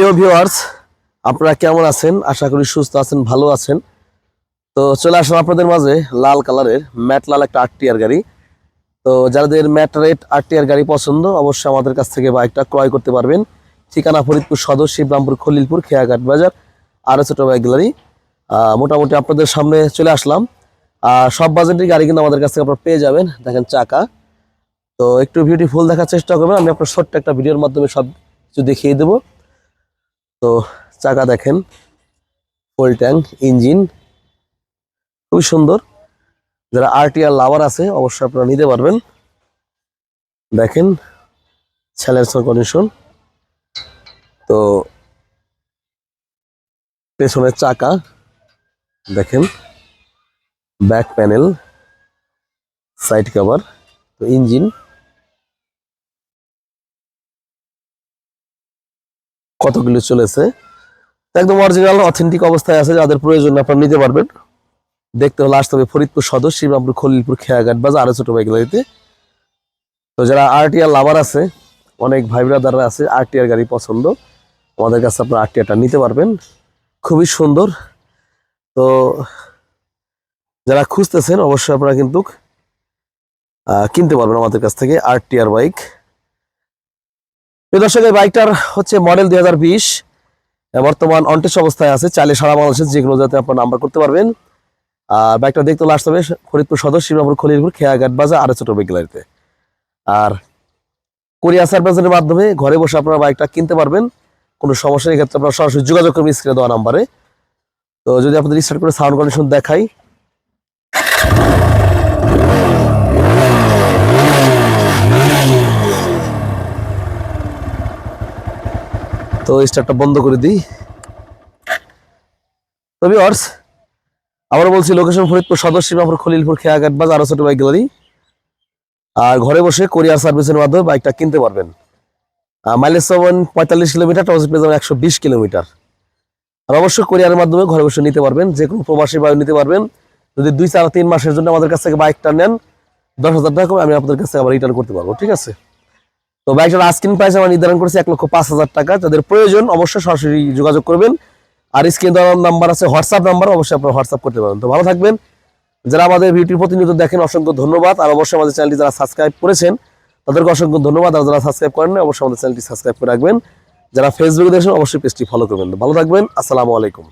প্রিয় ভিউয়ার্স আপনারা কেমন আছেন? আশা করি সুস্থ আছেন, ভালো আছেন। তো চলে আসলাম আপনাদের মাঝে লাল কালারের ম্যাট লাল একটা আরটিআর গাড়ি। তো যাদের ম্যাট রেট আরটিআর গাড়ি পছন্দ, অবশ্যই আমাদের কাছ থেকে বাইকটা ক্রয় করতে পারবেন। ঠিকানা ফরিদপুর সদর, শিবরামপুর, খলিলপুর, খেয়াঘাট বাজার, আরও ছোটো বাইক গ্যালারি মোটামুটি আপনাদের সামনে চলে আসলাম। আর সব বাজেটের গাড়ি কিন্তু আমাদের কাছ থেকে আপনারা পেয়ে যাবেন। দেখেন চাকা। তো একটু বিউটিফুল দেখার চেষ্টা করবেন। আমি আপনার ছোট্ট একটা ভিডিওর মাধ্যমে সব কিছু দেখিয়ে দেবো। তো চাকা দেখেন ফুল ট্যাঙ্ক ইঞ্জিন খুবই সুন্দর। যারা আরটিআর লাভার আছে, অবশ্যই আপনারা নিতে পারবেন। দেখেন স্যালেন্সার কন্ডিশন তো পেছনের চাকা, দেখেন ব্যাক প্যানেল সাইড কভার তো ইঞ্জিন কত কিলো চলেছে? একদম অরিজিনাল অথেন্টিক অবস্থায় আছে, যাদের প্রয়োজন আপনারা নিতে পারবেন। দেখতে হলে আসতে হবে ফরিদপুর সদর, শিবরামপুর খলিলপুর খেয়াঘাট বাজার, আরও ছোট বাইক গাড়িতে তো যারা আরটিআর লাভার আছে, অনেক ভাই ব্রাদাররা আছে আরটিআর গাড়ি পছন্দ, আমাদের কাছে আপনারা আরটিআরটা নিতে পারবেন। খুবই সুন্দর। তো যারা খুঁজতেছেন, অবশ্যই আপনারা কিন্তু কিনতে পারবেন আমাদের কাছ থেকে আরটিআর বাইক দর্শক, এই বাইকটার হচ্ছে মডেল দুই হাজার বিশ। বর্তমান অনটেস অবস্থায় আছে। চাইলে সারা বাংলাদেশের যে কোনো জায়গাতে আপনার নাম্বার করতে পারবেন। আর বাইকটা দেখতে হলে আসতে হবে ফরিদপুর সদর, শিবরামপুর খলিরপুর খেয়াঘাট বাজার আরও ছোট গ্যালারিতে। আর কোরিয়া সার্ভিসের মাধ্যমে ঘরে বসে আপনারা বাইকটা কিনতে পারবেন। কোনো সমস্যা নেই ক্ষেত্রে আপনারা সরাসরি যোগাযোগ করবেন স্ক্রিনে দেওয়া নাম্বারে তো যদি আপনাদের স্টার্ট করে সাউন্ড কন্ডিশন দেখাই তো স্টার্টটা বন্ধ করে দিই। তো ভিউয়ার্স আবার বলছি লোকেশন ফরিদপুর সদর সীমাপুর খলিলপুর খেয়াঘাট বাজার আরও ছোট বাইক গ্যালারি আর ঘরে বসে কোরিয়ার সার্ভিসের মাধ্যমে বাইকটা কিনতে পারবেন। মাইলেজ পাবেন পঁয়তাল্লিশ কিলোমিটার ট্রানজিট পেয়ে যাবেন একশো বিশ কিলোমিটার আর অবশ্যই কোরিয়ারের মাধ্যমে ঘরে বসে নিতে পারবেন, যে কোনো প্রবাসী বায়ু নিতে পারবেন। যদি দুই চার তিন মাসের জন্য আমাদের কাছ থেকে বাইকটা নেন, দশ হাজার টাকা করে আমি আপনাদের কাছ আবার রিটার্ন করতে পারব, ঠিক আছে? তো বাইকটার আস্কিন প্রাইস আমরা নির্ধারণ করেছি এক লক্ষ পাঁচ হাজার টাকা যাদের প্রয়োজন অবশ্যই সরাসরি যোগাযোগ করবেন। আর স্ক্রিন দেওয়ার নাম্বার আছে হোয়াটসঅ্যাপ নাম্বার অবশ্যই আপনারা হোয়াটসঅ্যাপ করতে পারেন তো ভালো থাকবেন। যারা আমাদের ভিডিও প্রতিনিয়ত দেখেন, অসংখ্য ধন্যবাদ। আর অবশ্যই আমাদের চ্যানেলটি যারা সাবস্ক্রাইব করেছেন, তাদেরকে অসংখ্য ধন্যবাদ। আর যারা সাবস্ক্রাইব করেন অবশ্যই আমাদের চ্যানেলটি সাবস্ক্রাইব করে রাখবেন। যারা ফেসবুকে দেখছেন, অবশ্যই পেজটি ফলো করবেন। ভালো থাকবেন। আসসালামু আলাইকুম।